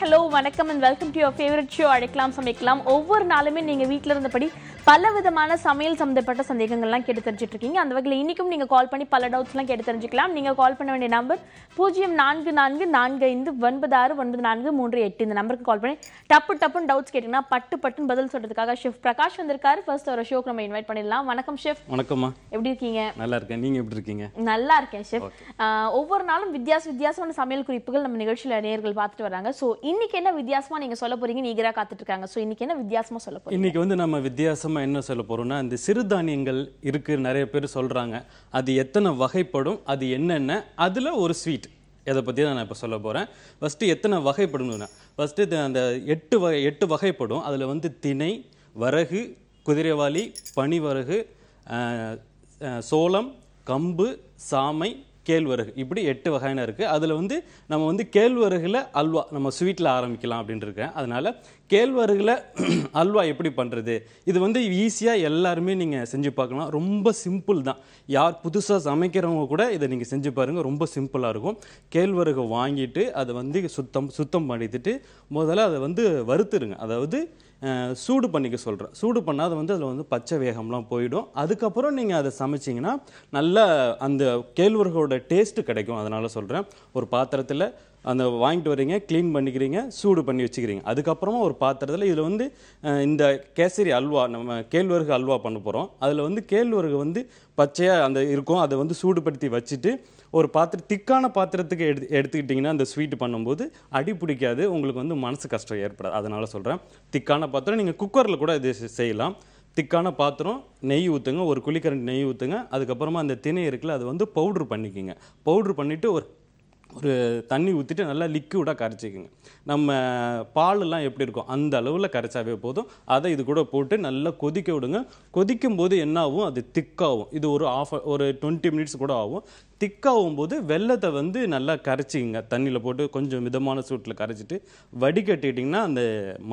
Hello வணக்கம் and welcome to your favourite show அழைக்கலாம் சமைக்கலாம். ஒவ்வொரு நாளுமே நீங்க வீட்டில் இருந்தபடி பல விதமான சமையல் சம்பந்தப்பட்ட சந்தேகங்கள்லாம் கேட்டு தெரிஞ்சுட்டு இருக்கீங்க அந்த வகையில் இன்னைக்கும் நீங்க கால் பண்ணி பல டவுட்ஸ்லாம் கேட்டு தெரிஞ்சுக்கலாம். நீங்க கால் பண்ண வேண்டிய நம்பர் பூஜ்ஜியம் நான்கு நான்கு நான்கு ஐந்து ஒன்பது ஆறு ஒன்பது நான்கு மூன்று எட்டு. இந்த நம்பருக்கு கால் பண்ணி டப்பு டப்புன்னு டவுட்ஸ் கேட்டீங்கன்னா பட்டு பட்டுன்னு பதில் சொல்றதுக்காக ஷெஃப் பிரகாஷ் வந்திருக்காரு. ஃபர்ஸ்ட் ஒரு ஷோக்கு நம்ம இன்வைட் பண்ணிடலாம். வணக்கம் ஷெஃப் வணக்கம்மா. எப்படி இருக்கீங்க? நல்லா இருக்கேன். நீங்க எப்படி இருக்கீங்க? நல்லா இருக்கேன் ஷெஃப் ஒவ்வொரு நாளும் வித்தியாச வித்தியாசமான சமையல் குறிப்புகள் நம்ம நிகழ்ச்சியில நேயர்கள் பார்த்துட்டு வராங்க. சோ இன்னைக்கு என்ன வித்தியாசமா நீங்க சொல்ல போறீங்க நீகரா காத்துட்டு இருக்காங்க. சோ இன்னைக்கு என்ன வித்தியாசமா சொல்ல போறீங்க? இன்னைக்கு வந்து நம்ம வித்தியாசமா என்ன சொல்ல போகிறோன்னா இந்த சிறுதானியங்கள் இருக்குது நிறைய பேர் சொல்கிறாங்க அது எத்தனை வகைப்படும் அது என்னென்ன அதில் ஒரு ஸ்வீட் இதை பற்றி தான் நான் இப்போ சொல்ல போகிறேன் ஃபஸ்ட்டு எத்தனை வகைப்படும்னா ஃபஸ்ட்டு அந்த எட்டு வகை எட்டு வகைப்படும். அதில் வந்து திணை வரகு குதிரைவாளி பனிவரகு சோளம் கம்பு சாமை கேழ்வரகு. இப்படி எட்டு வகையான இருக்குது அதில் வந்து நம்ம வந்து கேழ்வரகுல அல்வா நம்ம ஸ்வீட்டில் ஆரம்பிக்கலாம் அப்படின்னு இருக்கேன் அதனால் கேழ்வரகுல அல்வா எப்படி பண்ணுறது இது வந்து ஈஸியாக எல்லாருமே நீங்கள் செஞ்சு பார்க்கலாம். ரொம்ப சிம்பிள் தான். யார் புதுசாக சமைக்கிறவங்க கூட இதை நீங்கள் செஞ்சு பாருங்கள் ரொம்ப சிம்பிளாக இருக்கும். கேழ்வரகு வாங்கிட்டு அதை வந்து சுத்தம் சுத்தம் பண்ணிட்டு முதல்ல அதை வந்து வறுத்துருங்க. அதாவது சூடு பண்ணிக்க சொல்கிறேன் சூடு பண்ணாத வந்து அதில் வந்து பச்சை வேகம்லாம் போயிடும். அதுக்கப்புறம் நீங்கள் அதை சமைச்சிங்கன்னா நல்லா அந்த கேழ்வரகோட டேஸ்ட்டு கிடைக்கும். அதனால் சொல்கிறேன் ஒரு பாத்திரத்தில் அந்த வாங்கிட்டு வரீங்க க்ளீன் பண்ணிக்கிறீங்க சூடு பண்ணி வச்சுக்கிறீங்க. அதுக்கப்புறமா ஒரு பாத்திரத்தில் இதில் வந்து இந்த கேசரி அல்வா நம்ம கேழ்வரகு அல்வா பண்ண போகிறோம் அதில் வந்து கேழ்வரகு வந்து பச்சையாக அந்த இருக்கும். அதை வந்து சூடுபடுத்தி வச்சுட்டு ஒரு பாத்திரம் திக்கான பாத்திரத்துக்கு எடுத்து எடுத்துக்கிட்டிங்கன்னா அந்த ஸ்வீட் பண்ணும்போது அடி பிடிக்காது உங்களுக்கு வந்து மனசு கஷ்டம் ஏற்படாது. அதனால் சொல்கிறேன் திக்கான பாத்திரம் நீங்கள் குக்கரில் கூட இது செய்யலாம். திக்கான பாத்திரம் நெய் ஊற்றுங்க ஒரு குழிக்கரண்டி நெய் ஊற்றுங்க அதுக்கப்புறமா அந்த திணை இருக்குல்ல அது வந்து பவுட்ரு பண்ணிக்கோங்க. பவுட்ரு பண்ணிவிட்டு ஒரு ஒரு தண்ணி ஊற்றிட்டு நல்லா லிக்விடாக கரைச்சிக்கோங்க. நம்ம பாலெல்லாம் எப்படி இருக்கும் அந்த அளவில் கரைச்சாவே போதும். அதை இது கூட போட்டு நல்லா கொதிக்க விடுங்க. கொதிக்கும் போது என்ன ஆகும். அது திக்காகும் இது ஒரு ஆஃப் ஒரு டுவெண்ட்டி மினிட்ஸ் கூட ஆகும். திக்காகும் போது வெள்ளத்தை வந்து நல்லா கரைச்சிக்கிங்க. தண்ணியில் போட்டு கொஞ்சம் மிதமான சூட்டில் கரைச்சிட்டு வடிகட்டிட்டிங்கன்னா அந்த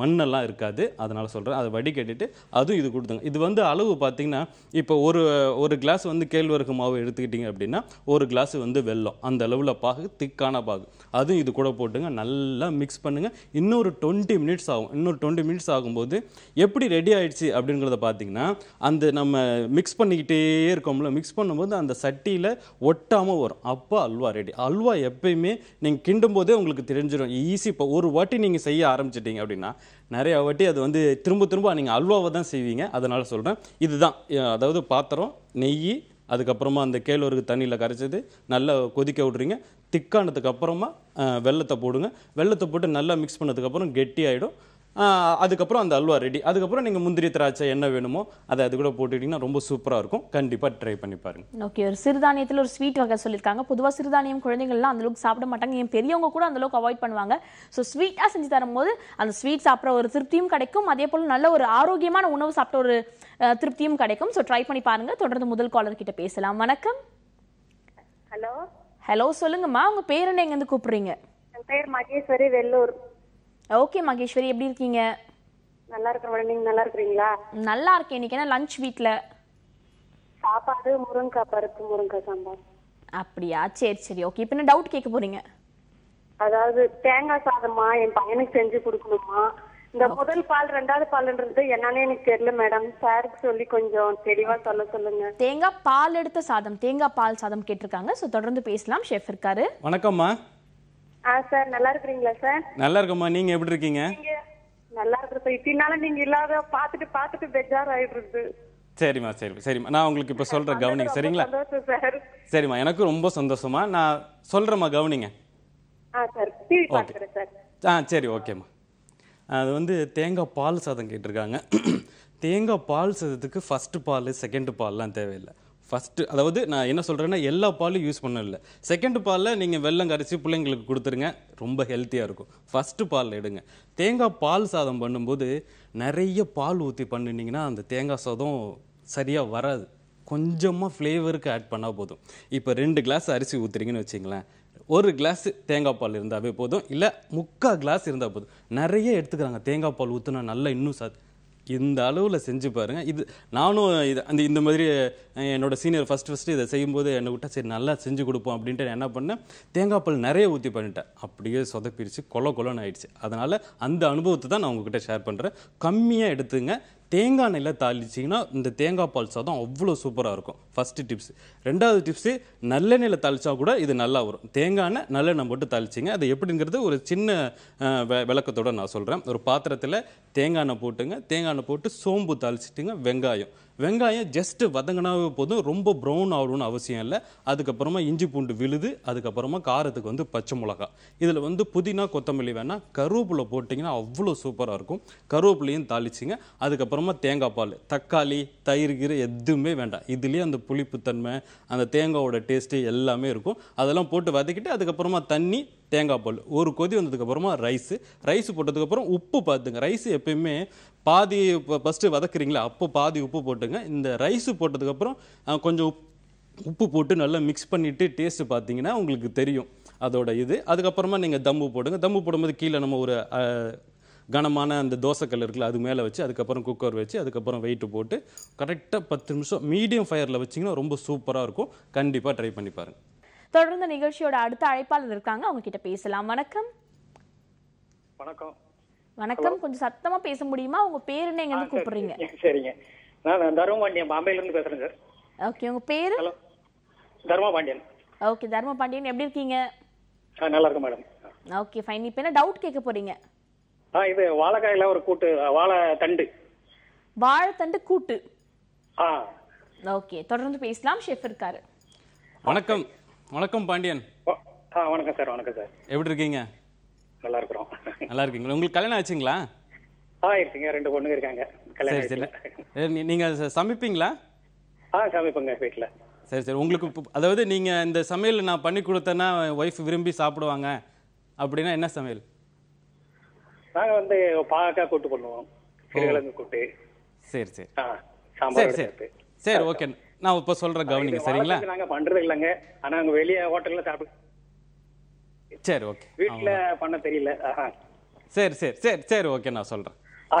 மண்ணெல்லாம் இருக்காது. அதனால் சொல்கிறேன் அதை வடிகட்டிட்டு அதுவும் இது கொடுத்துங்க. இது வந்து அளவு பார்த்தீங்கன்னா இப்போ ஒரு ஒரு கிளாஸ் வந்து கேழ்வரகு மாவு எடுத்துக்கிட்டிங்க அப்படின்னா ஒரு கிளாஸ் வந்து வெல்லம். அந்த அளவில் பாகு திக்கான பாகு. அதுவும் இது கூட போட்டுங்க. நல்லா மிக்ஸ் பண்ணுங்க. இன்னொரு டுவெண்ட்டி மினிட்ஸ் ஆகும். இன்னொரு டுவெண்ட்டி மினிட்ஸ் ஆகும்போது எப்படி ரெடி ஆகிடுச்சு அப்படிங்கிறத பார்த்தீங்கன்னா அந்த நம்ம மிக்ஸ் பண்ணிக்கிட்டே இருக்கோம்ல. மிக்ஸ் பண்ணும்போது அந்த சட்டியில் ஒட்ட ஒட்டாமல் வரும். அப்போ அல்வா ரெடி அல்வா எப்பயுமே நீங்கள் கிண்டும் போதே உங்களுக்கு தெரிஞ்சிடும் ஈஸி இப்போ ஒரு வாட்டி நீங்கள் செய்ய ஆரம்பிச்சிட்டிங்க அப்படின்னா நிறையா வாட்டி அது வந்து திரும்ப திரும்ப நீங்கள் அல்வாவை தான் செய்வீங்க. அதனால் சொல்கிறேன் இதுதான். அதாவது பாத்திரம் நெய் அதுக்கப்புறமா அந்த கேழ்வரகு தண்ணியில் கரைச்சது நல்லா கொதிக்க விட்றீங்க. திக்கானதுக்கு அப்புறமா வெல்லத்தை போடுங்க. வெல்லத்தை போட்டு நல்லா மிக்ஸ் பண்ணதுக்கப்புறம் கெட்டி ஆகிடும் அதுக்கப்புறம் அந்த அல்வா ரெடி அதுக்கப்புறம் நீங்கள் முந்திரி திராட்சை என்ன வேணுமோ அதை அது கூட போட்டுக்கிட்டிங்கன்னா ரொம்ப சூப்பராக இருக்கும். கண்டிப்பாக ட்ரை பண்ணி பாருங்க. ஓகே ஒரு சிறுதானியத்துல ஒரு ஸ்வீட் வகை சொல்லியிருக்காங்க. பொதுவா சிறுதானியம் குழந்தைகள்லாம் அந்த அளவுக்கு சாப்பிட மாட்டாங்க. என் பெரியவங்க கூட அந்த அளவுக்கு அவாய்ட் பண்ணுவாங்க. ஸோ ஸ்வீட்டா செஞ்சு தரும்போது அந்த ஸ்வீட் சாப்பிட்ற ஒரு திருப்தியும் கிடைக்கும். அதே போல நல்ல ஒரு ஆரோக்கியமான உணவு சாப்பிட்ட ஒரு திருப்தியும் கிடைக்கும். ஸோ ட்ரை பண்ணி பாருங்க. தொடர்ந்து முதல் காலர் கிட்ட பேசலாம். வணக்கம். ஹலோ ஹலோ சொல்லுங்கம்மா. உங்க பேர் என்ன எங்கேருந்து கூப்பிடுறீங்க? என் பேர் மகேஸ்வரி வெள்ளூர். ஓகே மகேஸ்வரி எப்படி இருக்கீங்க? நல்லா இருக்கிற மேடம் நீங்க நல்லா இருக்கிறீங்களா? நல்லா இருக்கேன். இன்னைக்கு என்ன லஞ்ச் வீட்ல? சாப்பாடு முருங்கைக்காய் பருப்பு முருங்கைக்காய் சாம்பார். அப்படியா? சரி சரி. ஓகே இப்போ என்ன டவுட் கேட்க போறீங்க? அதாவது தேங்காய் சாதமா? என் பையனுக்கு செஞ்சு கொடுக்கணுமா? இந்த முதல் பால் ரெண்டாவது பால்ன்றது என்னன்னு எனக்கு தெரியல மேடம் சாருக்கு சொல்லி கொஞ்சம் தெளிவா சொல்ல சொல்லுங்க. தேங்காய் பால் எடுத்த சாதம் தேங்காய் பால் சாதம் கேட்டிருக்காங்க. ஸோ தொடர்ந்து பேசலாம். ஷெஃப் இருக்காரு. வணக்கம்மா. ஆ சார் நல்லா இருக்கிறீங்களா சார் நல்லா இருக்கம்மா. நீங்கள் எப்படி இருக்கீங்க? நீங்க நல்லா இருக்கிற சார் இத்தினால நீங்க இல்லாத பாத்துட்டு பாத்துட்டு பெஜார் ஆயிடுறது சரிம்மா சரி சரிம்மா. நான் உங்களுக்கு இப்போ சொல்கிறேன் கவனிங்க சரிங்களா? சரிம்மா எனக்கும் ரொம்ப சந்தோஷமா நான் சொல்கிறேம்மா கவனிங்க. சார் ஆ சரி ஓகேம்மா. அது வந்து தேங்காய் பால் சாதம் கேட்டிருக்காங்க. தேங்காய் பால் சாதத்துக்கு ஃபஸ்ட்டு பால் செகண்ட் பால்லாம் தேவையில்லை. ஃபஸ்ட்டு அதாவது நான் என்ன சொல்கிறேன்னா எல்லா பாலும் யூஸ் பண்ண இல்லை செகண்ட் பாலில் நீங்கள் வெல்லம் கரைச்சி பிள்ளைங்களுக்கு கொடுத்துருங்க ரொம்ப ஹெல்த்தியாக இருக்கும். ஃபஸ்ட்டு பாலில் எடுங்க. தேங்காய் பால் சாதம் பண்ணும்போது நிறைய பால் ஊற்றி பண்ணினீங்கன்னா அந்த தேங்காய் சாதம் சரியாக வராது. கொஞ்சமாக ஃப்ளேவருக்கு ஆட் பண்ணால் போதும். இப்போ ரெண்டு கிளாஸ் அரிசி ஊற்றுறீங்கன்னு வச்சிங்களேன். ஒரு கிளாஸ் தேங்காய் பால் இருந்தாவே போதும். இல்லை முக்கால் கிளாஸ் இருந்தால் போதும். நிறைய எடுத்துக்கிறாங்க. தேங்காய் பால் ஊற்றுனா நல்லா இன்னும் சத் இந்த அளவில் செஞ்சு பாருங்க. இது நானும் இது அந்த இந்த மாதிரி என்னோடய என்னோட சீனியர் ஃபஸ்ட்டு ஃபஸ்ட்டு இதை செய்யும்போது என்னை விட்டா சரி நல்லா செஞ்சு கொடுப்போம் அப்படின்ட்டு நான் என்ன பண்ணேன்? தேங்காய் பால் நிறைய ஊற்றி பண்ணிட்டேன். அப்படியே சொதப்பிரிச்சு கொல கொலன்னு ஆயிடுச்சு. அதனால் அந்த அனுபவத்தை தான் நான் உங்ககிட்ட ஷேர் பண்ணுறேன் கம்மியாக எடுத்துங்க. தேங்காய் எண்ணெயில் தாளிச்சிங்கன்னா இந்த தேங்காய் பால் சாதம் அவ்வளோ சூப்பராக இருக்கும். ஃபஸ்ட்டு டிப்ஸ் ரெண்டாவது டிப்ஸு நல்லெண்ணெயில் தாளிச்சா கூட இது நல்லா வரும். தேங்காய் எண்ணெய் நல்லெண்ணெய் போட்டு தாளிச்சிங்க. அது எப்படிங்கிறது ஒரு சின்ன விளக்கத்தோடு வெ- விளக்கத்தோட நான் சொல்கிறேன் ஒரு பாத்திரத்தில் தேங்காய் எண்ணெய் போட்டுங்க. தேங்காய் எண்ணெய் போட்டு சோம்பு தாளிச்சிட்டுங்க வெங்காயம். வெங்காயம் ஜஸ்ட்டு வதங்கினாவே போதும். ரொம்ப ப்ரௌன் ஆகணும்னு அவசியம் இல்லை. அதுக்கப்புறமா இஞ்சி பூண்டு விழுது. அதுக்கப்புறமா காரத்துக்கு வந்து பச்சை மிளகா இதில் வந்து புதினா கொத்தமல்லி வேணால் கருவேப்பிலை போட்டிங்கன்னா அவ்வளோ சூப்பராக இருக்கும். கருவேப்பிலையும் தாளிச்சிங்க. அதுக்கப்புறமா தேங்காய் பால் தக்காளி தயிர் கீரை எதுவுமே வேண்டாம். இதுலேயே அந்த புளிப்புத்தன்மை அந்த தேங்காவோட டேஸ்ட்டு எல்லாமே இருக்கும். அதெல்லாம் போட்டு வதக்கிட்டு அதுக்கப்புறமா தண்ணி தேங்காய் பால் ஒரு கொதி வந்ததுக்கப்புறமா ரைஸு ரைஸ் போட்டதுக்கப்புறம் உப்பு பார்த்துங்க ரைஸ் எப்பயுமே பாதி இப்போ ஃபஸ்ட்டு வதக்குறீங்களா அப்போ பாதி உப்பு போட்டுங்க. இந்த ரைஸ் போட்டதுக்கப்புறம் கொஞ்சம் உப் உப்பு போட்டு நல்லா மிக்ஸ் பண்ணிவிட்டு டேஸ்ட்டு பார்த்தீங்கன்னா உங்களுக்கு தெரியும். அதோட இது. அதுக்கப்புறமா நீங்கள் தம்பு போடுங்க. தம்பு போடும்போது கீழே நம்ம ஒரு கனமான அந்த தோசைக்கல் இருக்குல்ல அது மேலே வச்சு அதுக்கப்புறம் குக்கர் வச்சு அதுக்கப்புறம் வெயிட்டு போட்டு கரெக்டாக பத்து நிமிஷம் மீடியம் ஃபயரில் வச்சிங்கன்னா ரொம்ப சூப்பராக இருக்கும். கண்டிப்பாக ட்ரை பண்ணி பாருங்கள் தொடர்ந்து நிகழ்ச்சியோட அடுத்த அழைப்பாளர் இருக்காங்க. அவங்க கிட்ட பேசலாம். வணக்கம். வணக்கம். வணக்கம். கொஞ்சம் சத்தமா பேச முடியுமா? உங்க பேர் என்ன? எங்க இருந்து கூப்பிடுறீங்க? சரிங்க. நான் தர்மபாண்டியன் பாம்பேல இருந்து பேசுறேன் சார். ஓகே உங்க பேரு? ஹலோ. தர்மபாண்டியன். ஓகே தர்ம பாண்டியன் எப்படி இருக்கீங்க? நல்லா இருக்கும் மேடம். ஓகே ஃபைன் இப்போ என்ன டவுட் கேட்க போறீங்க? ஆ இது வாழைக்காயில ஒரு கூட்டு வாழை தண்டு வாழைத்தண்டு கூட்டு. ஆ. ஓகே தொடர்ந்து பேசலாம். ஷெஃப் இருக்காரு. வணக்கம். வணக்கம் பாண்டியன். ஆ வணக்கம் சார் வணக்கம் சார். எப்படி இருக்கீங்க? நல்லா இருக்கிறோம் நல்லா இருக்கீங்களா? உங்களுக்கு கல்யாணம் ஆச்சுங்களா? ஆ இருக்குங்க ரெண்டு பொண்ணுங்க இருக்காங்க. சரி சரி. ஆயிடுச்சு. ஏ, நீ- நீங்க ச- சமைப்பீங்களா? ஆ சமைப்பங்க வீட்டில் சரி சரி. உங்களுக்கு அதாவது நீங்க இந்த சமையல் நான் பண்ணி கொடுத்தேன்னா ஒய்ஃப் விரும்பி சாப்பிடுவாங்க. அப்படின்னா என்ன சமையல்? நாங்கள் வந்து பாகக்காய் கூட்டு பண்ணுவோம். சிறுகிழங்கு கூட்டு. சரி சரி. சரி சரி. சரி ஓகே. நான் இப்போ சொல்றேன் கவனிங்க சரிங்களா? நாங்க பண்றது இல்லைங்க. ஆனா அங்க வெளியே ஹோட்டல்ல சாப்பிடு சரி ஓகே. வீட்டுல பண்ண தெரியல. சரி சரி சரி சரி ஓகே நான் ஆ,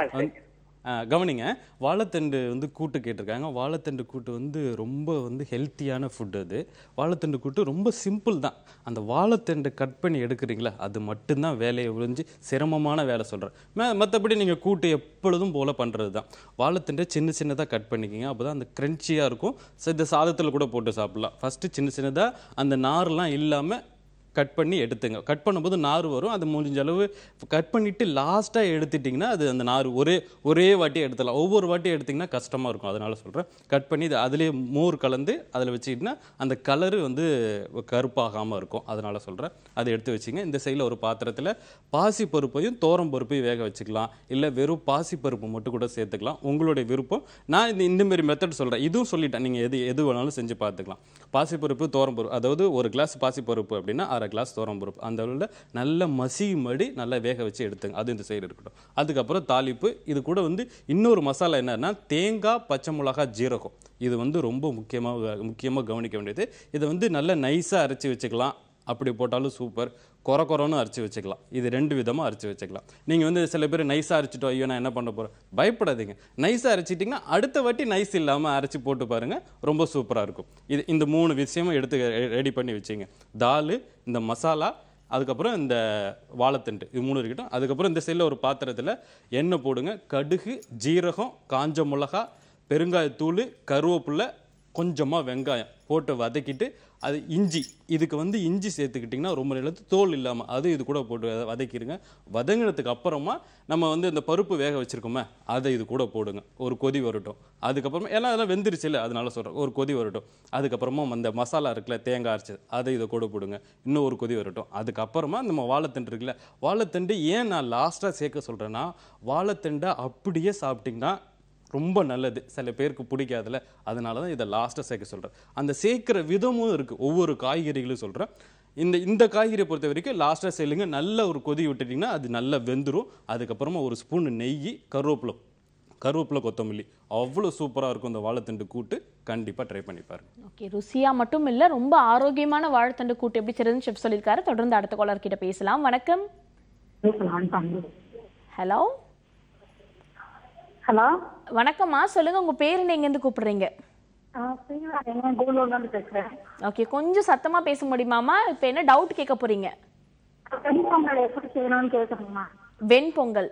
கவனிங்க. வாழைத்தண்டு வந்து கூட்டு கேட்டிருக்காங்க. வாழைத்தண்டு கூட்டு வந்து ரொம்ப வந்து ஹெல்த்தியான ஃபுட் அது. வாழைத்தண்டு கூட்டு ரொம்ப சிம்பிள் தான். அந்த வாழைத்தண்டை கட் பண்ணி எடுக்கிறீங்களா? அது மட்டும்தான் வேலையை ஒழிஞ்சு சிரமமான வேலை சொல்கிறேன் மற்றபடி நீங்கள் கூட்டு எப்பொழுதும் போல் பண்ணுறது தான். வாழைத்தண்டை சின்ன சின்னதாக கட் பண்ணிக்கிங்க. அப்போ தான் அந்த க்ரன்ச்சியாக இருக்கும். இந்த சாதத்தில் கூட போட்டு சாப்பிட்லாம். ஃபஸ்ட்டு சின்ன சின்னதாக அந்த நார்லாம் இல்லாமல் கட் பண்ணி எடுத்துங்க. கட் பண்ணும்போது நார் வரும். அது முடிஞ்ச அளவு கட் பண்ணிவிட்டு லாஸ்ட்டாக எடுத்துட்டிங்கன்னா அது அந்த நார் ஒரே ஒரே வாட்டி எடுத்துடலாம். ஒவ்வொரு வாட்டி எடுத்திங்கன்னா கஷ்டமாக இருக்கும். அதனால் சொல்கிறேன் கட் பண்ணி இது அதிலே மோர் கலந்து அதில் வச்சுக்கிட்டிங்கன்னா அந்த கலரு வந்து கருப்பாகாமல் இருக்கும். அதனால் சொல்கிறேன் அதை எடுத்து வச்சுங்க. இந்த சைடில் ஒரு பாத்திரத்தில் பாசி பருப்பையும் தோரம் பருப்பையும் வேக வச்சுக்கலாம். இல்லை வெறும் பாசி பருப்பு மட்டும் கூட சேர்த்துக்கலாம். உங்களுடைய விருப்பம். நான் இந்த இந்தமாரி மெத்தட் சொல்கிறேன் இதுவும் சொல்லிட்டேன். நீங்கள் எது எது வேணாலும் செஞ்சு பார்த்துக்கலாம். பாசிப்பருப்பு தோரம்பருப்பு அதாவது ஒரு கிளாஸ் பாசிப்பருப்பு அப்படின்னா அரை கிளாஸ் தோரம்பருப்பு அந்த அளவில் நல்ல மசி மடி நல்லா வேக வச்சு எடுத்துங்க. அது இந்த சைடு இருக்கட்டும். அதுக்கப்புறம் தாளிப்பு. இது கூட வந்து இன்னொரு மசாலா என்னன்னா தேங்காய் பச்சை மிளகா ஜீரகம். இது வந்து ரொம்ப முக்கியமாக முக்கியமாக கவனிக்க வேண்டியது. இதை வந்து நல்லா நைஸாக அரைச்சி வச்சுக்கலாம். அப்படி போட்டாலும் சூப்பர். கொர குறைன்னு அரிச்சு வச்சுக்கலாம். இது ரெண்டு விதமாக அரிச்சு வச்சுக்கலாம். நீங்கள் வந்து சில பேர் நைஸாக அரைச்சிட்டோம் ஐயோ நான் என்ன பண்ண போகிறேன் பயப்படாதீங்க. நைஸாக அரைச்சிட்டிங்கன்னா அடுத்த வாட்டி நைஸ் இல்லாமல் அரைச்சி போட்டு பாருங்கள் ரொம்ப சூப்பராக இருக்கும். இது இந்த மூணு விஷயமும் எடுத்து ரெடி பண்ணி வச்சிங்க. தால் இந்த மசாலா அதுக்கப்புறம் இந்த வாழைத்தண்டு இது மூணு இருக்கட்டும். அதுக்கப்புறம் இந்த சைடில் ஒரு பாத்திரத்தில் எண்ணெய் போடுங்க. கடுகு ஜீரகம் காஞ்ச மிளகா பெருங்காயத்தூள் கருவேப்பில்லை கொஞ்சமாக வெங்காயம் போட்டு வதக்கிட்டு அது இஞ்சி இதுக்கு வந்து இஞ்சி சேர்த்துக்கிட்டிங்கன்னா ரொம்ப நல்லது. தோல் இல்லாமல் அது இது கூட போட்டு வதக்கிடுங்க வதங்கினதுக்கு அப்புறமா நம்ம வந்து இந்த பருப்பு வேக வச்சுருக்கோமே அதை இது கூட போடுங்க. ஒரு கொதி வரட்டும். அதுக்கப்புறமா ஏன்னா அதெல்லாம் வெந்துருச்சு இல்லை அதனால சொல்கிறேன் ஒரு கொதி வரட்டும். அதுக்கப்புறமா அந்த மசாலா இருக்குல்ல தேங்காய் அரைச்சது அதை இதை கூட போடுங்க. இன்னும் ஒரு கொதி வரட்டும். அதுக்கப்புறமா நம்ம வாழைத்தண்டு இருக்குல்ல வாழைத்தண்டு ஏன் நான் லாஸ்ட்டாக சேர்க்க சொல்கிறேன்னா வாழைத்தண்டை அப்படியே சாப்பிட்டிங்கன்னா ரொம்ப நல்லது. சில பேருக்கு பிடிக்காதுல. அதனால தான் இதை லாஸ்ட்டாக சேர்க்க சொல்கிறேன் அந்த சேர்க்குற விதமும் இருக்குது ஒவ்வொரு காய்கறிகளும் சொல்கிறேன் இந்த இந்த காய்கறியை பொறுத்த வரைக்கும் லாஸ்ட்டாக செய்யுங்க நல்ல ஒரு கொதி விட்டுட்டிங்கன்னா அது நல்லா வெந்துடும் அதுக்கப்புறமா ஒரு ஸ்பூன் நெய் கருவேப்பிலை கருவேப்பிலை கொத்தமல்லி. அவ்வளோ சூப்பராக இருக்கும். இந்த வாழைத்தண்டு கூட்டு கண்டிப்பாக ட்ரை பண்ணி பாருங்க. ஓகே ருசியா மட்டும் இல்ல ரொம்ப ஆரோக்கியமான வாழைத்தண்டு கூட்டு எப்படி செய்யறதுன்னு ஷெஃப் சொல்லியிருக்காரு. தொடர்ந்து அடுத்த காலர் கிட்ட பேசலாம். வணக்கம். Hello hello? வணக்கம்மா சொல்லுங்க உங்க பேர் என்ன எங்கேருந்து கூப்பிடுறீங்க? என்ன கூலூர்லேருந்து பேசுகிறேன் ஓகே கொஞ்சம் சத்தமா பேச முடியுமாமா இப்போ என்ன டவுட் கேட்க போறீங்க? வெண்பொங்கல்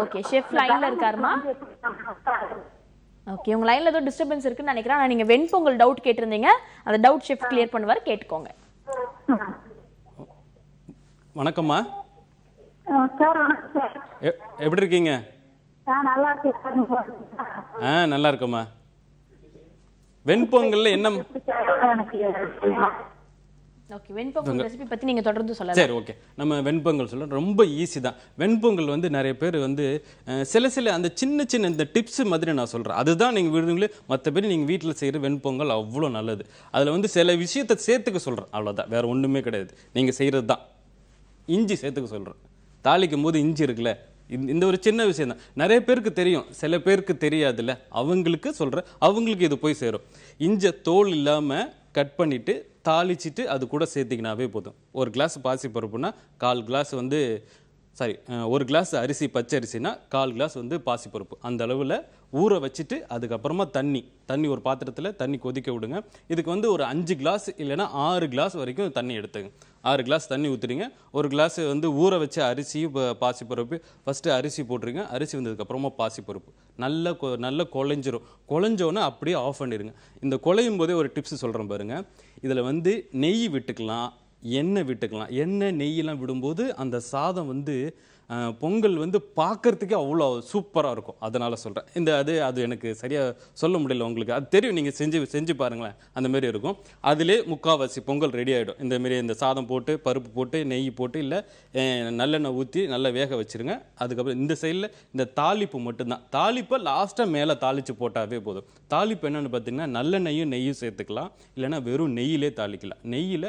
ஓகே ஷெஃப் லைன்ல இருக்காருமா ஓகே உங்க லைன்ல ஏதோ டிஸ்டர்பன்ஸ் இருக்குன்னு நினைக்கிறேன். ஆனா நீங்க வெண்பொங்கல் டவுட் கேட்டிருந்தீங்க. அந்த டவுட் ஷெஃப் கிளியர் பண்ணுவார் கேட்டுக்கோங்க. வணக்கம்மா. எப்படி இருக்கீங்க? ஆ நல்லா இருக்கம்மா. வெண்பொங்கல்ல என்ன ஓகே வெண்பொங்கல் ரெசிபி பத்தி நீங்க தொடர்ந்து சொல்லலாம். சரி ஓகே. நம்ம வெண்பொங்கல் சொல்ல ரொம்ப ஈஸி தான். வெண்பொங்கல் வந்து நிறைய பேர் வந்து சில சில அந்த சின்ன சின்ன இந்த டிப்ஸ் மாதிரி நான் சொல்றேன். அதுதான் நீங்க விடுங்களே மற்றபடி நீங்க வீட்டில் செய்யற வெண்பொங்கல் அவ்வளோ நல்லது. அதுல வந்து சில விஷயத்தை சேர்த்துக்க சொல்றேன். அவ்வளவுதான். வேற ஒண்ணுமே கிடையாது. நீங்க செய்யறது தான் இஞ்சி சேர்த்துக்க சொல்றேன். தாளிக்கும் போது இஞ்சி இருக்குல்ல இந்த- இந்த ஒரு சின்ன விஷயம் தான். நிறைய பேருக்கு தெரியும். சில பேருக்கு தெரியாதுல்ல. அவங்களுக்கு சொல்கிற அவங்களுக்கு இது போய் சேரும். இஞ்ச தோல் இல்லாமல் கட் பண்ணிவிட்டு தாளிச்சிட்டு அது கூட சேர்த்திக்கினாவே போதும். ஒரு கிளாஸ் பாசி பருப்புனா கால் கிளாஸ் வந்து சாரி ஒரு கிளாஸ் அரிசி பச்சை அரிசினா கால் கிளாஸ் வந்து பாசிப்பருப்பு அந்த அளவில் ஊற வச்சுட்டு அதுக்கப்புறமா தண்ணி தண்ணி ஒரு பாத்திரத்தில் தண்ணி கொதிக்க விடுங்க. இதுக்கு வந்து ஒரு அஞ்சு கிளாஸ் இல்லைன்னா ஆறு கிளாஸ் வரைக்கும் தண்ணி எடுத்துங்க. ஆறு கிளாஸ் தண்ணி ஊற்றுறீங்க ஒரு கிளாஸ் வந்து ஊற வச்ச அரிசியும் ப- பாசிப்பருப்பு ஃபஸ்ட்டு அரிசி போட்டுருங்க. அரிசி வந்ததுக்கப்புறமா பாசிப்பருப்பு நல்ல கொ நல்ல குழஞ்சிரும் குழஞ்சோன்னே அப்படியே ஆஃப் பண்ணிடுங்க இந்த குழையும் போதே ஒரு டிப்ஸ் சொல்கிறேன் பாருங்கள் இதில் வந்து நெய் விட்டுக்கலாம். எண்ணெய் விட்டுக்கலாம். எண்ணெய் நெய்யெல்லாம் விடும்போது அந்த சாதம் வந்து பொங்கல் வந்து பார்க்கறதுக்கே அவ்வளோ சூப்பராக இருக்கும். அதனால் சொல்கிறேன் இந்த அது அது எனக்கு சரியாக சொல்ல முடியல உங்களுக்கு. அது தெரியும் நீங்கள் செஞ்சு செஞ்சு பாருங்களேன். அந்த மாதிரி இருக்கும். அதிலே முக்காவாசி பொங்கல் ரெடி ஆகிடும் இந்தமாரி இந்த சாதம் போட்டு பருப்பு போட்டு நெய் போட்டு இல்லை நல்லெண்ணெய் ஊற்றி நல்லா வேக வச்சிருங்க. அதுக்கப்புறம் இந்த சைடில் இந்த தாளிப்பு மட்டும்தான். தாளிப்பை லாஸ்ட்டாக மேலே தாளித்து போட்டாவே போதும். தாளிப்பு என்னென்னு பார்த்தீங்கன்னா நல்லெண்ணெயும் நெய்யும் சேர்த்துக்கலாம். இல்லைன்னா வெறும் நெய்யிலே தாளிக்கலாம். நெய்யில்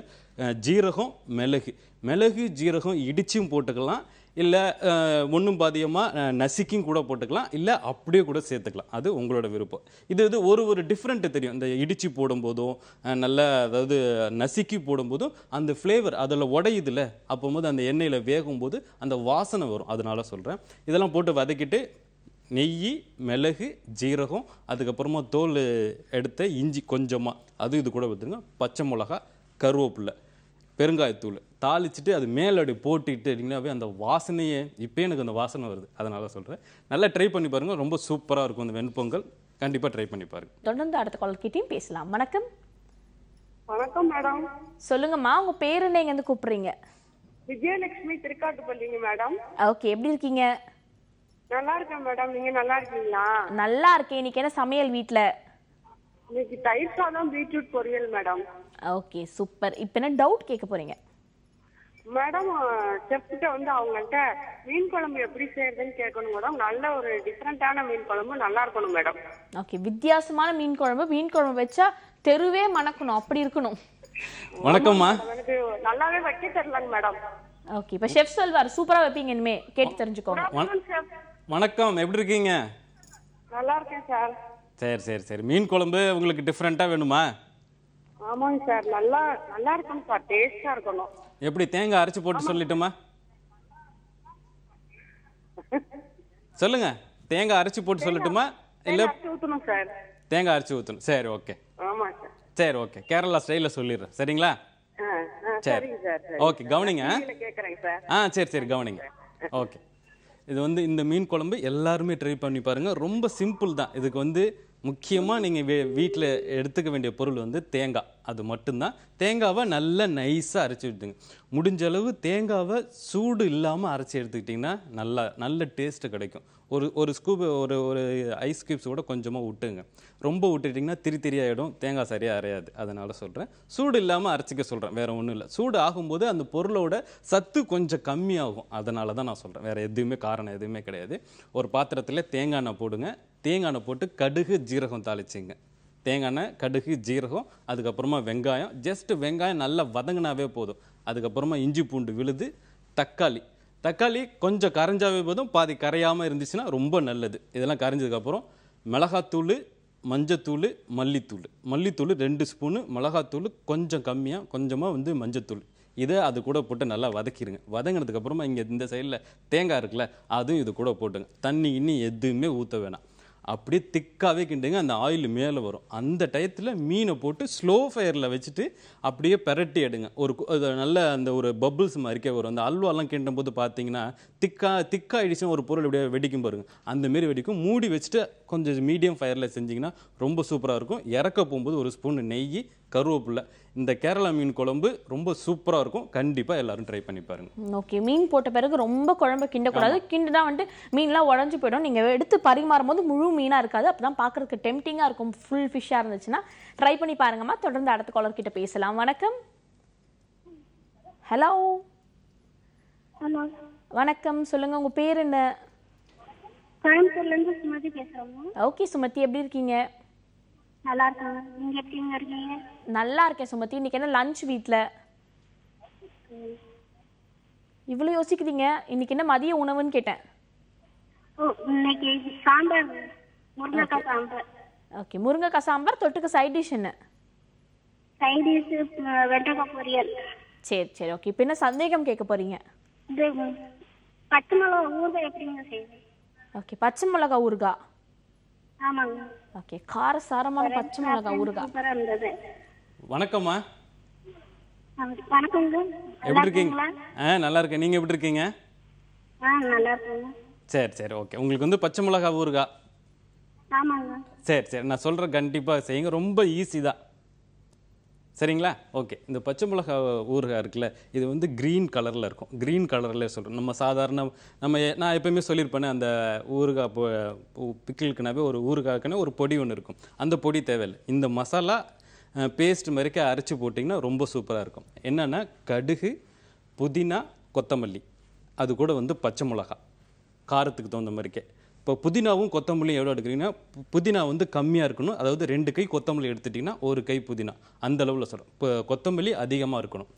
ஜீரகம் மிளகு. மிளகு ஜீரகம் இடிச்சும் போட்டுக்கலாம். இல்லை ஒன்றும் பாதியமாக நசுக்கியும் கூட போட்டுக்கலாம் இல்லை அப்படியே கூட சேர்த்துக்கலாம். அது உங்களோட விருப்பம். இது இது ஒரு ஒரு டிஃப்ரெண்ட்டு தெரியும். இந்த இடிச்சு போடும்போதும் நல்ல அதாவது நசுக்கி போடும்போதும் அந்த ஃப்ளேவர் அதில் உடையுதுல அப்போது அந்த எண்ணெயில் வேகும்போது அந்த வாசனை வரும். அதனால சொல்கிறேன் இதெல்லாம் போட்டு வதக்கிட்டு நெய் மிளகு ஜீரகம் அதுக்கப்புறமா தோல் எடுத்த இஞ்சி கொஞ்சமாக அது இது கூட ஊற்றுங்க பச்சை மிளகா கருவேப்பில்லை பெருங்காயத்தூள். தாளிச்சிட்டு அது மேலடி போட்டுட்டு அப்படின்னாவே அந்த வாசனையே இப்போ எனக்கு அந்த வாசனை வருது. அதனால சொல்கிறேன் நல்லா ட்ரை பண்ணி பாருங்க. ரொம்ப சூப்பராக இருக்கும் அந்த வெண்பொங்கல் கண்டிப்பாக ட்ரை பண்ணி பாருங்க. தொடர்ந்து அடுத்த கால் கிட்டயும் பேசலாம். வணக்கம். வணக்கம் மேடம் சொல்லுங்கம்மா உங்க பேர் என்ன? எங்கேருந்து கூப்பிடுறீங்க? விஜயலட்சுமி திருக்காட்டுப்பள்ளிங்க மேடம் ஓகே எப்படி இருக்கீங்க? நல்லா இருக்கேன் மேடம் நீங்க நல்லா இருக்கீங்களா? நல்லா இருக்கேன். இன்னைக்கு என்ன சமையல் வீட்ல? இன்னைக்கு தயிர் சாதம் பீட்ரூட் பொரியல் மேடம் ஓகே சூப்பர் இப்போ என்ன டவுட் கேட்க போறீங்க? மேடம் செஃப்கிட்ட வந்து அவங்கள்ட்ட மீன் குழம்பு எப்படி செய்யறதுன்னு கேட்கணும் மேடம் நல்ல ஒரு டிஃப்ரெண்டான மீன் குழம்பு நல்லா இருக்கணும் மேடம் ஓகே வித்தியாசமான மீன் குழம்பு. மீன் குழம்பு வச்சா தெருவே மணக்கணும். அப்படி இருக்கணும். வணக்கம்மா. எனக்கு நல்லாவே வைக்க தெரியலங்க மேடம் ஓகே இப்போ ஷெஃப் சொல்வார். சூப்பரா வைப்பீங்க இனிமே. கேட்டு தெரிஞ்சுக்கோங்க. வணக்கம். எப்படி இருக்கீங்க? நல்லா இருக்கேன் சார் சரி சரி சரி. மீன் குழம்பு உங்களுக்கு டிஃப்ரெண்ட்டாக வேணுமா? ஆமாங்க சார் நல்லா நல்லா இருக்கணும் சார் டேஸ்டா இருக்கணும். எப்படி தேங்காய் அரைச்சி போட்டு சொல்லட்டுமா? சொல்லுங்க. தேங்காய் அரைச்சி போட்டு சொல்லட்டுமா? இல்லை ஊத்தணும் தேங்காய் அரைச்சி ஊற்றணும் சரி ஓகே. சார். ஓகே. கேரளா ஸ்டைலில் சொல்லிடுறேன். சரிங்களா? சரி. ஓகே கவனிங்க. ஆ சரி சரி கவனிங்க. ஓகே. இது வந்து இந்த மீன் குழம்பு எல்லாருமே ட்ரை பண்ணி பாருங்க. ரொம்ப சிம்பிள் தான். இதுக்கு வந்து முக்கியமாக நீங்கள் வீ வீட்டில் எடுத்துக்க வேண்டிய பொருள் வந்து தேங்காய். அது மட்டும்தான். தேங்காவை நல்லா நைஸாக அரைச்சி விட்டுங்க முடிஞ்ச அளவு தேங்காவை சூடு இல்லாமல் அரைச்சி எடுத்துக்கிட்டிங்கன்னா நல்லா நல்ல டேஸ்ட்டு கிடைக்கும். ஒரு ஒரு ஸ்கூப் ஒரு ஒரு ஐஸ் கியூப்ஸ் கூட கொஞ்சமாக விட்டுங்க. ரொம்ப விட்டுட்டிங்கன்னா திரி திரியாயிடும் தேங்காய் சரியாக அரையாது. அதனால் சொல்கிறேன் சூடு இல்லாமல் அரைச்சிக்க சொல்கிறேன் வேறு ஒன்றும் இல்லை. சூடு ஆகும்போது அந்த பொருளோட சத்து கொஞ்சம் கம்மியாகும். அதனால தான் நான் சொல்கிறேன் வேறு எதுவுமே காரணம் எதுவுமே கிடையாது. ஒரு பாத்திரத்தில் தேங்காய் எண்ணெய் போடுங்க. தேங்காய் போட்டு கடுகு ஜீரகம் தாளிச்சிங்க. தேங்காய் எண்ணெய் கடுகு ஜீரகம் அதுக்கப்புறமா வெங்காயம். ஜஸ்ட் வெங்காயம் நல்லா வதங்கினாவே போதும். அதுக்கப்புறமா இஞ்சி பூண்டு விழுது தக்காளி. தக்காளி கொஞ்சம் கரைஞ்சாவே போதும். பாதி கரையாமல் இருந்துச்சுன்னா ரொம்ப நல்லது. இதெல்லாம் கரைஞ்சதுக்கப்புறம் மிளகாத்தூள் மஞ்சத்தூள் மல்லித்தூள். மல்லித்தூள் ரெண்டு ஸ்பூனு மிளகாத்தூள் கொஞ்சம் கம்மியாக கொஞ்சமாக வந்து மஞ்சத்தூள். இதை அது கூட போட்டு நல்லா வதக்கிடுங்க வதங்கினதுக்கப்புறமா இங்கே இந்த சைடில் தேங்காய் இருக்குல்ல அதுவும் இது கூட போட்டுங்க. தண்ணி இன்னி எதுவுமே ஊற்ற வேணாம். அப்படியே திக்காவே கிண்டுங்க அந்த ஆயில் மேலே வரும். அந்த டயத்தில் மீனை போட்டு ஸ்லோ ஃபயரில் வச்சுட்டு அப்படியே பெரட்டி எடுங்க. ஒரு நல்ல அந்த ஒரு பபுள்ஸ் மாதிரிக்கே வரும். அந்த அல்வாலாம் கிண்டும் போது பார்த்தீங்கன்னா திக்கா திக்காயிடுச்சுன்னா ஒரு பொருள் அப்படியே வெடிக்கும் பாருங்க. அந்த மாரி வெடிக்கும். மூடி வச்சுட்டு கொஞ்சம் மீடியம் ஃபயரில் செஞ்சிங்கன்னா ரொம்ப சூப்பராக இருக்கும். இறக்க போகும்போது ஒரு ஸ்பூன் நெய் கருவேப்பிலை. இந்த கேரளா மீன் குழம்பு ரொம்ப சூப்பராக இருக்கும். கண்டிப்பாக எல்லாரும் ட்ரை பண்ணி பாருங்க. ஓகே மீன் போட்ட பிறகு ரொம்ப குழம்பு கிண்டக்கூடாது. கிண்டுனா வந்துட்டு மீன்லாம் உடஞ்சு போயிடும். நீங்க எடுத்து பரிமாறும் போது முழு மீனா இருக்காது. அப்பதான் பார்க்கறதுக்கு டெம்டிங்கா இருக்கும். ஃபுல் ஃபிஷ்ஷா இருந்துச்சுன்னா ட்ரை பண்ணி பாருங்கம்மா. தொடர்ந்து அடுத்த காலர் கிட்ட பேசலாம். வணக்கம். ஹலோ வணக்கம். சொல்லுங்க உங்க பேர் என்ன? கோயம்புத்தூர்ல இருந்து சுமதி பேசுறோங்க ஓகே சுமதி எப்படி இருக்கீங்க? நல்லா இருக்காங்க நீங்க எப்படிங்க இருக்கீங்க? நல்லா இருக்கேன் சுமதி. இன்னைக்கு என்ன லஞ்ச் வீட்ல? இவ்வளவு யோசிக்கிறீங்க. இன்னைக்கு என்ன மதிய உணவுன்னு கேட்டேன். ஓ இன்னைக்கு சாம்பார் முருங்கைக்காய் சாம்பார். ஓகே முருங்கைக்காய் சாம்பார் தொட்டுக்க சைட் டிஷ் என்ன? சைடிஸ் வெண்டைக்காய் பொரியல். சரி சரி ஓகே இப்போ என்ன சந்தேகம் கேட்க போறீங்க? பச்சை மிளகா ஊறுகாய் எப்படிங்க செய்யுது ஓகே பச்சை மிளகாய் ஊறுகாய். ஆமாங்க. ஓகே காரசாரமான பச்சை மிளகாய் ஊறுகாய் வணக்கம்மா. எப்படி இருக்கீங்க? ஆ நல்லா இருக்கேன். நீங்கள் எப்படி இருக்கீங்க? ஆ நல்லா இருக்குங்க. சரி சரி ஓகே. உங்களுக்கு வந்து பச்சை மிளகா ஊறுகா? ஆமாங்க. சரி சரி. நான் சொல்கிறேன் கண்டிப்பாக செய்யுங்க. ரொம்ப ஈஸி தான். சரிங்களா? ஓகே. இந்த பச்சை மிளகா ஊறுகாய் இருக்குல்ல இது வந்து க்ரீன் கலரில் இருக்கும். க்ரீன் கலரில் சொல்கிறோம் நம்ம சாதாரண நம்ம எ- நான் எப்பயுமே சொல்லியிருப்பேனே அந்த ஊறுகாய் பொ பிக்கிளுக்குனாவே ஒரு ஊறுகாய்க்குன்னா ஒரு பொடி ஒன்று இருக்கும். அந்த பொடி தேவையில்லை. இந்த மசாலா பேஸ்ட் மாதிரிக்கே அரைச்சி போட்டிங்கன்னா ரொம்ப சூப்பராக இருக்கும். என்னென்னா கடுகு புதினா கொத்தமல்லி. அது கூட வந்து பச்சை மிளகா. காரத்துக்கு தகுந்த மாதிரிக்கே. இப்போ புதினாவும் கொத்தமல்லியும் எவ்வளோ எடுக்கிறீங்கன்னா புதினா வந்து கம்மியாக இருக்கணும். அதாவது ரெண்டு கை கொத்தமல்லி எடுத்துட்டிங்கன்னா ஒரு கை புதினா. அந்த அளவில் சொல்கிறோம் இப்போ கொத்தமல்லி அதிகமாக இருக்கணும்.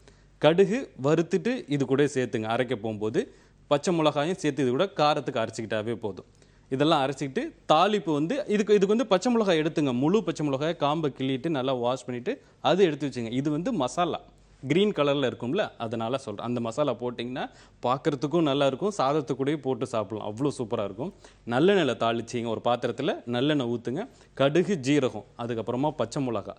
கடுகு வறுத்துட்டு இது கூட சேர்த்துங்க அரைக்க போகும்போது. பச்சை மிளகாயும் சேர்த்து இது கூட காரத்துக்கு அரைச்சிக்கிட்டாவே போதும். இதெல்லாம் அரைச்சிக்கிட்டு தாளிப்பு வந்து இதுக்கு இதுக்கு வந்து பச்சை மிளகாய் எடுத்துங்க. முழு பச்சை மிளகாய் காம்பை கிள்ளிட்டு நல்லா வாஷ் பண்ணிவிட்டு அது எடுத்து வச்சுங்க. இது வந்து மசாலா. க்ரீன் கலரில் இருக்கும்ல அதனால் சொல்கிறேன் அந்த மசாலா போட்டிங்கன்னா பார்க்குறதுக்கும் நல்லாயிருக்கும் இருக்கும் கூடயே போட்டு சாப்பிடலாம். அவ்வளோ சூப்பராக இருக்கும். நல்லெண்ணெயில் தாளிச்சிங்க ஒரு பாத்திரத்தில் நல்லெண்ணெய் ஊற்றுங்க கடுகு ஜீரகம் அதுக்கப்புறமா பச்சை மிளகா.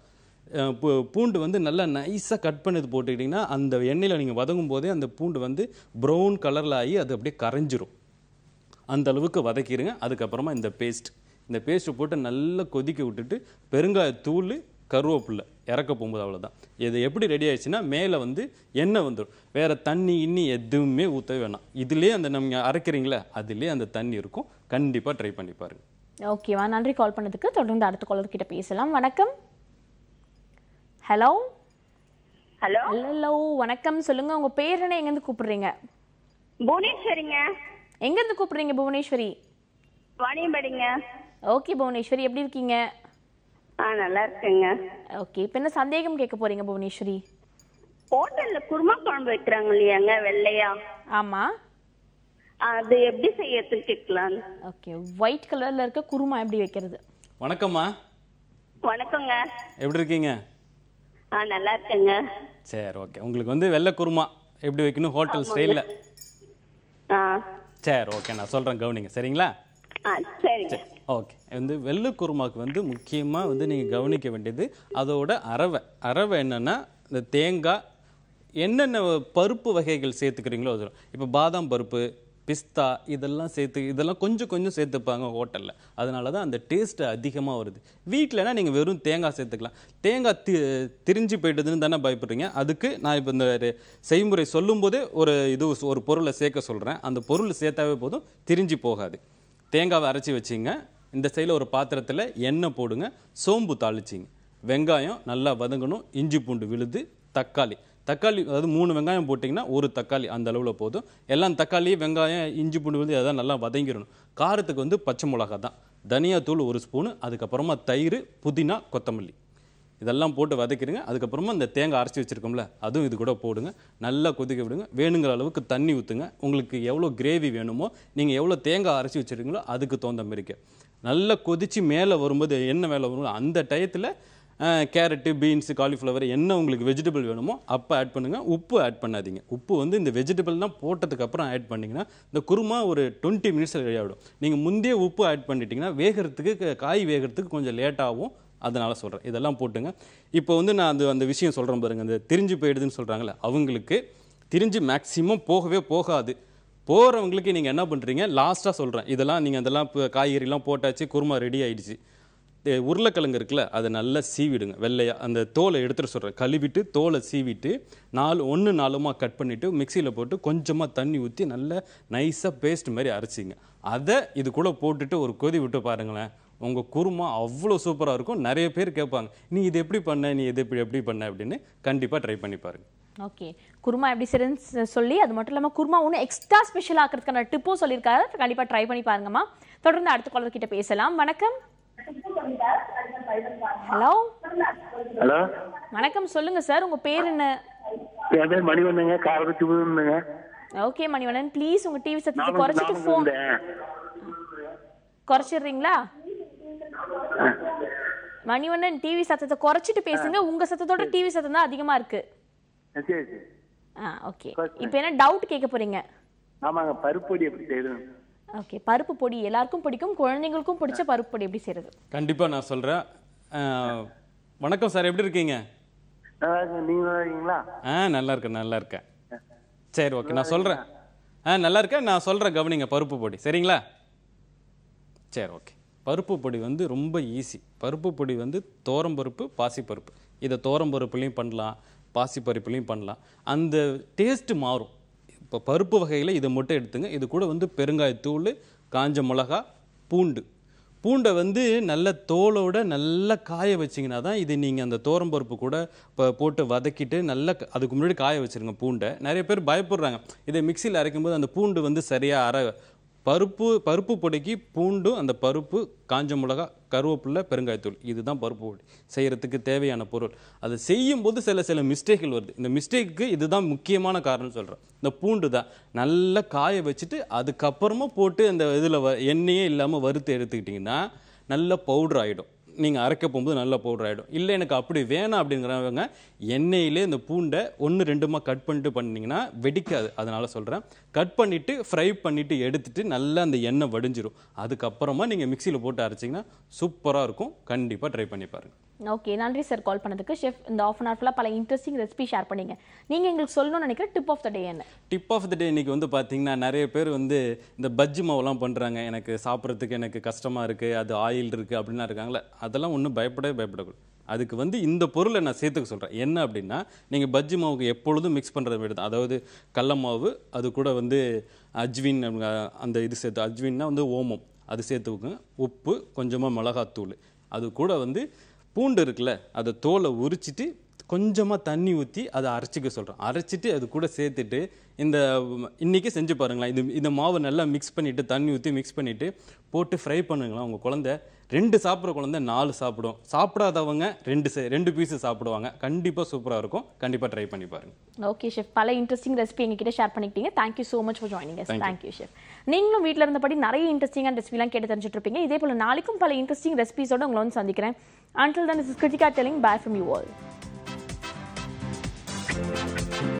பூ- பூண்டு வந்து நல்லா நைஸாக கட் பண்ணது போட்டுக்கிட்டிங்கன்னா அந்த எண்ணெயில் நீங்கள் வதங்கும் போதே அந்த பூண்டு வந்து ப்ரௌன் கலரில் ஆகி அது அப்படியே கரைஞ்சிரும். அந்த அளவுக்கு வதக்கிடுங்க அதுக்கப்புறமா இந்த பேஸ்ட் இந்த பேஸ்ட்டு போட்டு நல்லா கொதிக்க விட்டுட்டு பெருங்காயத்தூள் கருவேப்பில்லை இறக்க போகும்போது அவ்வளவுதான். இது எப்படி ரெடி ஆயிடுச்சுன்னா மேலே வந்து எண்ணெய் வந்துடும் வேற தண்ணி இன்னி எதுவுமே ஊற்றவே வேணாம். இதுலேயே அந்த நம்ம அரைக்கிறீங்களே அதுலேயே அந்த தண்ணி இருக்கும். கண்டிப்பாக ட்ரை பண்ணி பாருங்க. ஓகேவா நன்றி கால் பண்ணதுக்கு. தொடர்ந்து அடுத்த காலர் கிட்ட பேசலாம். வணக்கம். ஹலோ ஹலோ ஹலோ வணக்கம். சொல்லுங்க உங்க பேர் என்ன? எங்கேருந்து கூப்பிடுறீங்க? புவனேஸ்வரிங்க. எங்கேருந்து கூப்பிடுறீங்க புவனேஸ்வரி? வாணியம்பாடிங்க. ஓகே புவனேஸ்வரி எப்படி இருக்கீங்க? ஆ நல்லா இருக்குங்க ஓகே இப்போ என்ன சந்தேகம் கேட்க போறீங்க புவனேஸ்வரி? ஹோட்டல்ல குருமா குழம்பு வைக்கிறாங்க இல்லையாங்க வெள்ளையா? ஆமா. அது எப்படி செய்யறதுக்கு கேட்கலாம் ஓகே ஒயிட் கலர்ல இருக்க குருமா எப்படி வைக்கிறது? வணக்கம்மா. வணக்கங்க. எப்படி இருக்கீங்க? ஆ நல்லா இருக்குங்க சரி ஓகே. உங்களுக்கு வந்து வெள்ளை குருமா எப்படி வைக்கணும் ஹோட்டல் ஸ்டைலில்? ஆ. சரி ஓகே. நான் சொல்கிறேன் கவனிங்க. சரிங்களா? ஆ சரிங்க. ஓகே வந்து வெள்ளை குருமாக்கு வந்து முக்கியமாக வந்து நீங்கள் கவனிக்க வேண்டியது அதோட அரவை. அரவை என்னென்னா இந்த தேங்காய் என்னென்ன பருப்பு வகைகள் சேர்த்துக்கிறீங்களோ அது இப்போ பாதாம் பருப்பு பிஸ்தா இதெல்லாம் சேர்த்து இதெல்லாம் கொஞ்சம் கொஞ்சம் சேர்த்துப்பாங்க ஹோட்டலில். அதனால தான் அந்த டேஸ்ட்டு அதிகமாக வருது. வீட்டிலனா நீங்கள் வெறும் தேங்காய் சேர்த்துக்கலாம். தேங்காய் தி திரிஞ்சு போயிட்டதுன்னு தானே பயப்படுறீங்க? அதுக்கு நான் இப்போ இந்த செய்முறை சொல்லும்போதே ஒரு இது ஒரு பொருளை சேர்க்க சொல்கிறேன் அந்த பொருள் சேர்த்தாவே போதும் திரிஞ்சு போகாது. தேங்காவை அரைச்சி வச்சிங்க. இந்த சைடில் ஒரு பாத்திரத்தில் எண்ணெய் போடுங்க. சோம்பு தாளிச்சிங்க. வெங்காயம் நல்லா வதங்கணும். இஞ்சி பூண்டு விழுது தக்காளி. தக்காளி அதாவது மூணு வெங்காயம் போட்டிங்கன்னா ஒரு தக்காளி அந்த அளவில் போதும். எல்லாம் தக்காளி வெங்காயம் இஞ்சி பூண்டு விழுது அதெல்லாம் நல்லா வதங்கிடணும். காரத்துக்கு வந்து பச்சை மிளகா தான். தனியாத்தூள் ஒரு ஸ்பூனு அதுக்கப்புறமா தயிர் புதினா கொத்தமல்லி. இதெல்லாம் போட்டு வதக்கிடுங்க. அதுக்கப்புறமா இந்த தேங்காய் அரைச்சி வச்சுருக்கோம்ல அதுவும் இது கூட போடுங்க. நல்லா கொதிக்க விடுங்க. வேணுங்கிற அளவுக்கு தண்ணி ஊற்றுங்க உங்களுக்கு எவ்வளோ கிரேவி வேணுமோ நீங்கள் எவ்வளோ தேங்காய் அரைச்சி வச்சிருக்கீங்களோ அதுக்கு தகுந்த மாதிரிக்க. நல்லா கொதித்து மேலே வரும்போது என்ன மேலே வரும் அந்த டயத்தில் கேரட்டு பீன்ஸு காலிஃப்ளவர் என்ன உங்களுக்கு வெஜிடபிள் வேணுமோ அப்போ ஆட் பண்ணுங்கள் உப்பு ஆட் பண்ணாதீங்க. உப்பு வந்து இந்த வெஜிடபிள்லாம் போட்டதுக்கப்புறம் ஆட் பண்ணிங்கன்னா இந்த குருமா ஒரு டுவெண்ட்டி மினிட்ஸில் ரெடி ஆகிடும் நீங்கள் முந்தைய உப்பு ஆட் பண்ணிட்டீங்கன்னா வேகிறதுக்கு காய் வேகிறதுக்கு கொஞ்சம் லேட்டாகும் அதனால் சொல்கிறேன் இதெல்லாம் போட்டுங்க. இப்போ வந்து நான் அந்த அந்த விஷயம் சொல்கிறேன் பாருங்கள் அந்த திரிஞ்சு போயிடுதுன்னு சொல்கிறாங்களே அவங்களுக்கு திரிஞ்சு மேக்ஸிமம் போகவே போகாது. போகிறவங்களுக்கு நீங்கள் என்ன பண்ணுறீங்க லாஸ்ட்டாக சொல்கிறேன் இதெல்லாம் நீங்கள் அதெல்லாம் இப்போ காய்கறிலாம் போட்டாச்சு குருமா ரெடி ஆகிடுச்சு உருளைக்கிழங்கு இருக்குல்ல அதை நல்லா சீவிடுங்க. வெள்ளையா அந்த தோலை எடுத்துகிட்டு சொல்கிறேன் கழுவிட்டு தோலை சீவிட்டு நாலு ஒன்று நாலுமாக கட் பண்ணிவிட்டு மிக்சியில் போட்டு கொஞ்சமாக தண்ணி ஊற்றி நல்லா நைஸாக பேஸ்ட் மாதிரி அரைச்சிங்க. அதை இது கூட போட்டுட்டு ஒரு கொதி விட்டு பாருங்களேன். உங்கள் குருமா அவ்வளோ சூப்பராக இருக்கும். நிறைய பேர் கேட்பாங்க நீ இது எப்படி பண்ண? நீ இது எப்படி எப்படி பண்ண? அப்படின்னு கண்டிப்பாக ட்ரை பண்ணி பாருங்கள் ஓகே. குருமா எப்படி செய்யறதுன்னு சொல்லி அது மட்டும் இல்லாமல் குருமா ஒன்று எக்ஸ்ட்ரா ஸ்பெஷல் ஆக்கிறதுக்கான டிப்பும் சொல்லியிருக்காரு. கண்டிப்பாக ட்ரை பண்ணி பாருங்கம்மா. தொடர்ந்து அடுத்த காலர் கிட்ட பேசலாம். வணக்கம். ஹலோ ஹலோ வணக்கம். சொல்லுங்க சார் உங்க பேர் என்ன? என் பேர் மணிவண்ணங்க புதுங்க ஓகே மணிவண்ணன். ப்ளீஸ் உங்க டிவி சத்தத்தை குறைச்சிட்டு ஃபோன். குறைச்சிடுறீங்களா? மணிவண்ணன் டிவி சத்தத்தை குறைச்சிட்டு பேசுங்க. உங்க சத்தத்தோட டிவி சத்தம் தான் அதிகமா இருக்கு. சரி ஆ ஓகே இப்போ என்ன டவுட் கேட்க போறீங்க? ஆமாங்க பருப்பொடி எப்படி செய்யணும் ஓகே பருப்பு பொடி எல்லாருக்கும் பிடிக்கும் குழந்தைங்களுக்கும் பிடிச்ச பருப்பு பொடி எப்படி செய்யறது கண்டிப்பாக நான் சொல்கிறேன் வணக்கம் சார் எப்படி இருக்கீங்க. நீங்க நல்லா இருக்கீங்களா? ஆ நல்லா இருக்கேன் நல்லா இருக்கேன். சரி ஓகே நான் சொல்கிறேன் ஆ நல்லா இருக்கேன் நான் சொல்கிறேன் கவனிங்க பருப்பு பொடி. சரிங்களா? சரி ஓகே பருப்பு பொடி வந்து ரொம்ப ஈஸி பருப்பு பொடி வந்து தோரம்பருப்பு பாசிப்பருப்பு இதை தோரம்பருப்புலையும் பண்ணலாம். பாசிப்பருப்புலையும் பண்ணலாம். அந்த டேஸ்ட்டு மாறும். இப்போ பருப்பு வகையில் இதை மட்டும் எடுத்துங்க. இது கூட வந்து பெருங்காயத்தூள் காஞ்ச மிளகா பூண்டு. பூண்டை வந்து நல்ல தோலோட நல்லா காய வச்சிங்கன்னா தான் இது நீங்கள் அந்த தோரம்பருப்பு கூட இப்போ போட்டு வதக்கிட்டு நல்லா அதுக்கு முன்னாடி காய வச்சுருங்க பூண்டை. நிறைய பேர் பயப்படுறாங்க. இதை மிக்சியில் அரைக்கும்போது அந்த பூண்டு வந்து சரியாக அரை பருப்பு பருப்பு பொடிக்கு பூண்டும் அந்த பருப்பு காஞ்ச மிளகா கருவேப்பிலை பெருங்காயத்தூள். இதுதான் பருப்பு பொடி. செய்கிறதுக்கு தேவையான பொருள். அதை செய்யும்போது சில சில மிஸ்டேக்கள் வருது. இந்த மிஸ்டேக்கு இதுதான் முக்கியமான காரணம் சொல்கிறேன் இந்த பூண்டு தான். நல்லா காய வச்சுட்டு அதுக்கப்புறமா போட்டு அந்த இதில் எண்ணெயே இல்லாமல் வறுத்து எடுத்துக்கிட்டிங்கன்னா நல்ல பவுடர் ஆகிடும் நீங்கள் அரைக்க போகும்போது நல்ல பவுடர் ஆகிடும் இல்லை எனக்கு அப்படி வேணாம் அப்படிங்கிறவங்க எண்ணெயிலே இந்த பூண்டை ஒன்று ரெண்டுமா கட் பண்ணிட்டு பண்ணிங்கன்னா வெடிக்காது. அதனால் சொல்கிறேன் கட் பண்ணிவிட்டு ஃப்ரை பண்ணிவிட்டு எடுத்துகிட்டு நல்லா அந்த எண்ணெய் வடிஞ்சிரும். அதுக்கப்புறமா நீங்கள் மிக்சியில் போட்டு அரைச்சிங்கன்னா சூப்பராக இருக்கும். கண்டிப்பாக ட்ரை பண்ணி பாருங்கள் ஓகே நன்றி சார் கால் பண்ணதுக்கு. ஷெஃப் இந்த ஆஃப் அன் ஹவர்ல பல இன்ட்ரெஸ்டிங் ரெசிபி ஷேர் பண்ணீங்க. நீங்கள் எங்களுக்கு சொல்லணும்னு நினைக்கிற டிப் ஆஃப் த டே என்ன? டிப் ஆஃப் த டே இன்னைக்கு வந்து பார்த்தீங்கன்னா நிறைய பேர் வந்து இந்த பஜ்ஜி மாவுலாம் பண்ணுறாங்க எனக்கு சாப்பிட்றதுக்கு எனக்கு கஷ்டமாக இருக்குது அது ஆயில் இருக்குது அப்படின்லாம் இருக்காங்களே அதெல்லாம் ஒன்றும் பயப்படவே பயப்படக்கூடாது. அதுக்கு வந்து இந்த பொருளை நான் சேர்த்துக்க சொல்கிறேன் என்ன அப்படின்னா நீங்கள் பஜ்ஜி மாவுக்கு எப்பொழுதும் மிக்ஸ் பண்ணுறது மாதிரி தான். அதாவது கடல மாவு அது கூட வந்து அஜ்வின் அந்த இது சேர்த்து அஜ்வின்னா வந்து ஓமம். அது சேர்த்துக்குங்க உப்பு கொஞ்சமாக மிளகாத்தூள். அது கூட வந்து பூண்டு இருக்குல்ல அதை தோலை உரிச்சிட்டு கொஞ்சமாக தண்ணி ஊற்றி அதை அரைச்சிக்க சொல்கிறேன் அரைச்சிட்டு அது கூட சேர்த்துட்டு இந்த ம், இன்னைக்கே செஞ்சு பாருங்களேன். இது இந்த மாவை நல்லா மிக்ஸ் பண்ணிவிட்டு தண்ணி ஊற்றி மிக்ஸ் பண்ணிவிட்டு போட்டு ஃப்ரை பண்ணுங்களேன். உங்கள் குழந்தை ரெண்டு சாப்பிட்ற குழந்தை நாலு சாப்பிடும். சாப்பிடாதவங்க ரெண்டு சே- ரெண்டு பீஸு சாப்பிடுவாங்க. கண்டிப்பாக சூப்பராக இருக்கும். கண்டிப்பாக ட்ரை பண்ணி பாருங்க. ஓகே ஷெஃப் பல இன்ட்ரெஸ்டிங் ரெசிபி எங்ககிட்ட ஷேர் பண்ணிக்கிட்டீங்க. Thank you so much for joining thank you chef நீங்களும் வீட்டில் இருந்தபடி நிறைய இன்ட்ரெஸ்டிங்கான ரெசிபிலாம் கேட்டு தெரிஞ்சுட்டு இருப்பீங்க இதே போல நாளைக்கும் பல இன்ட்ரெஸ்டிங் ரெசிபிஸோட உங்களை வந்து சந்திக்கிறேன். Until then is Kiruthika telling bye from you all thank you